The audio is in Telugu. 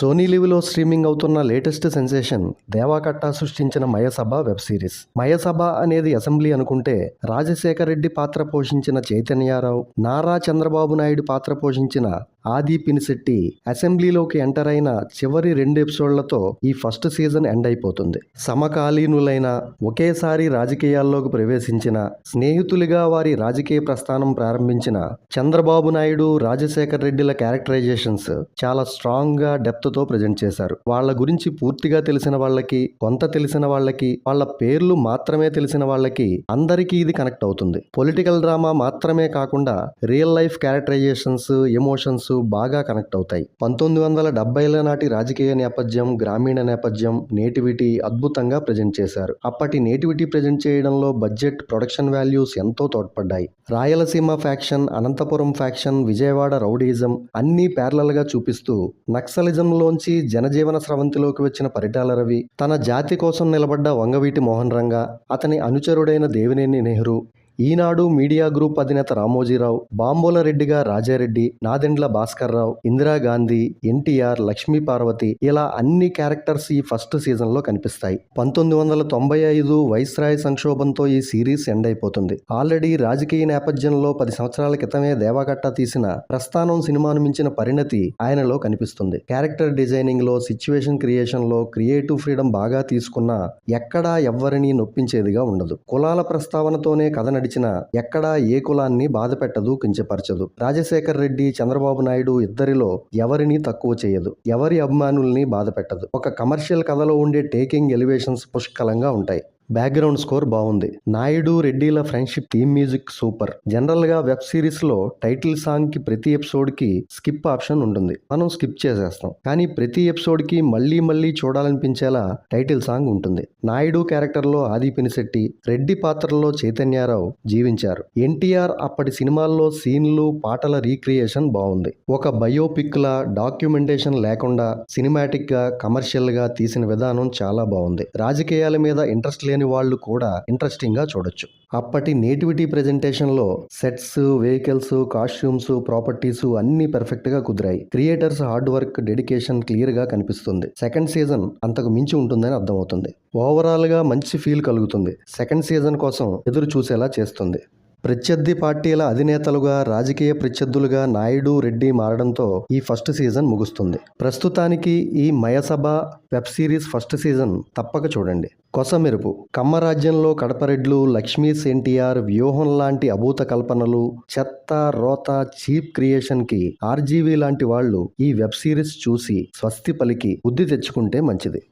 సోనీ లివ్లో స్ట్రీమింగ్ అవుతున్న లేటెస్ట్ సెన్సేషన్ దేవాకట్ట సృష్టించిన మయసభ వెబ్ సిరీస్. మయసభ అనేది అసెంబ్లీ అనుకుంటే రాజశేఖర రెడ్డి పాత్ర పోషించిన చైతన్యారావు నారా చంద్రబాబు నాయుడు పాత్ర పోషించిన ఆది పినిశెట్టి అసెంబ్లీలోకి ఎంటర్ అయిన చివరి రెండు ఎపిసోడ్లతో ఈ ఫస్ట్ సీజన్ ఎండ్ అయిపోతుంది. సమకాలీనులైన ఒకేసారి రాజకీయాల్లోకి ప్రవేశించిన స్నేహితులుగా వారి రాజకీయ ప్రస్థానం ప్రారంభించిన చంద్రబాబు నాయుడు రాజశేఖర్ రెడ్డిల క్యారెక్టరైజేషన్స్ చాలా స్ట్రాంగ్గా డెప్త్తో ప్రజెంట్ చేశారు. వాళ్ళ గురించి పూర్తిగా తెలిసిన వాళ్ళకి కొంత తెలిసిన వాళ్ళకి వాళ్ళ పేర్లు మాత్రమే తెలిసిన వాళ్ళకి అందరికీ ఇది కనెక్ట్ అవుతుంది. పొలిటికల్ డ్రామా మాత్రమే కాకుండా రియల్ లైఫ్ క్యారెక్టరైజేషన్స్ ఎమోషన్స్ బాగా కనెక్ట్ అవుతాయి. పంతొమ్మిది వందల డెబ్బైల నాటి రాజకీయ నేపథ్యం గ్రామీణ నేపథ్యం నేటివిటీ అద్భుతంగా ప్రజెంట్ చేశారు. అప్పటి నేటివిటీ ప్రజెంట్ చేయడంలో బడ్జెట్ ప్రొడక్షన్ వాల్యూస్ ఎంతో తోడ్పడ్డాయి. Rayalaseema faction Anantapuram faction Vijayawada rowdyism అన్నీ ప్యారలల్గా చూపిస్తూ నక్సలిజంలోంచి జనజీవన స్రవంతిలోకి వచ్చిన పరిటాల రవి తన జాతి కోసం నిలబడ్డ వంగవీటి మోహన్ రంగా అతని అనుచరుడైన దేవినేని నెహ్రూ ఈనాడు మీడియా గ్రూప్ అధినేత రామోజీరావు బాంబోల రెడ్డిగా రాజారెడ్డి నాదెండ్ల భాస్కర్రావు ఇందిరాగాంధీ ఎన్టీఆర్ లక్ష్మీ పార్వతి ఇలా అన్ని క్యారెక్టర్స్ ఈ ఫస్ట్ సీజన్లో కనిపిస్తాయి. పంతొమ్మిది వందల తొంభై ఐదు వైస్రాయ్ సంక్షోభంతో ఈ సిరీస్ ఎండ్ అయిపోతుంది. ఆల్రెడీ రాజకీయ నేపథ్యంలో పది సంవత్సరాల క్రితమే దేవాకట్ట తీసిన ప్రస్థానం సినిమాను మించిన పరిణతి ఆయనలో కనిపిస్తుంది. క్యారెక్టర్ డిజైనింగ్లో సిచ్యువేషన్ క్రియేషన్లో క్రియేటివ్ ఫ్రీడమ్ బాగా తీసుకున్నా ఎక్కడా ఎవ్వరినీ నొప్పించేదిగా ఉండదు. కులాల ప్రస్తావనతోనే కథ నడిచిన ఎక్కడా ఏ కులాన్ని బాధ పెట్టదు కించపరచదు. రాజశేఖర్ రెడ్డి చంద్రబాబు నాయుడు ఇద్దరిలో ఎవరిని తక్కువ చేయదు. ఎవరి అభిమానుల్ని బాధ పెట్టదు ఒక కమర్షియల్ కథలో ఉండే టేకింగ్ ఎలివేషన్స్ పుష్కలంగా ఉంటాయి. బ్యాక్గ్రౌండ్ స్కోర్ బాగుంది నాయుడు రెడ్డిల ఫ్రెండ్షిప్ థీమ్ మ్యూజిక్ సూపర్. జనరల్గా వెబ్ సిరీస్లో టైటిల్ సాంగ్కి ప్రతి ఎపిసోడ్కి స్కిప్ ఆప్షన్ ఉంటుంది. మనం స్కిప్ చేసేస్తాం. కానీ ప్రతి ఎపిసోడ్కి మళ్ళీ మళ్ళీ చూడాలనిపించేలా టైటిల్ సాంగ్ ఉంటుంది. నాయుడు క్యారెక్టర్లో ఆది పినిశెట్టి రెడ్డి పాత్రలో చైతన్యారావు జీవించారు. ఎన్టీఆర్ అప్పటి సినిమాల్లో సీన్లు పాటల రీక్రియేషన్ బాగుంది ఒక బయోపిక్ లా డాక్యుమెంటేషన్ లేకుండా సినిమాటిక్గా కమర్షియల్గా తీసిన విధానం చాలా బాగుంది రాజకీయాల మీద ఇంట్రెస్ట్ లేని వాళ్ళు కూడా ఇంట్రెస్టింగ్గా చూడొచ్చు. అప్పటి నేటివిటీ ప్రజెంటేషన్లో సెట్స్ వెహికల్స్ కాస్ట్యూమ్స్ ప్రాపర్టీస్ అన్నీ పర్ఫెక్ట్గా కుదిరాయి. క్రియేటర్స్ హార్డ్ వర్క్ డెడికేషన్ క్లియర్గా కనిపిస్తుంది. సెకండ్ సీజన్ అంతకు మించి ఉంటుందని అర్థమవుతుంది. ఓవరాల్గా మంచి ఫీల్ కలుగుతుంది. సెకండ్ సీజన్ కోసం ఎదురు చూసేలా చేస్తుంది. ప్రత్యర్థి పార్టీల అధినేతలుగా రాజకీయ ప్రత్యర్థులుగా నాయుడు రెడ్డి మారడంతో ఈ ఫస్ట్ సీజన్ ముగుస్తుంది. ప్రస్తుతానికి ఈ Mayasabha web series first season తప్పక చూడండి. కొసమెరుపు. కమ్మరాజ్యంలో కడపరెడ్లు లక్ష్మీస్ ఎన్టీఆర్ వ్యూహం లాంటి అభూత కల్పనలు చెత్త రోత చీప్ క్రియేషన్కి ఆర్జీవీ లాంటి వాళ్ళు ఈ వెబ్ సిరీస్ చూసి స్వస్తి పలికి బుద్ధి తెచ్చుకుంటే మంచిది.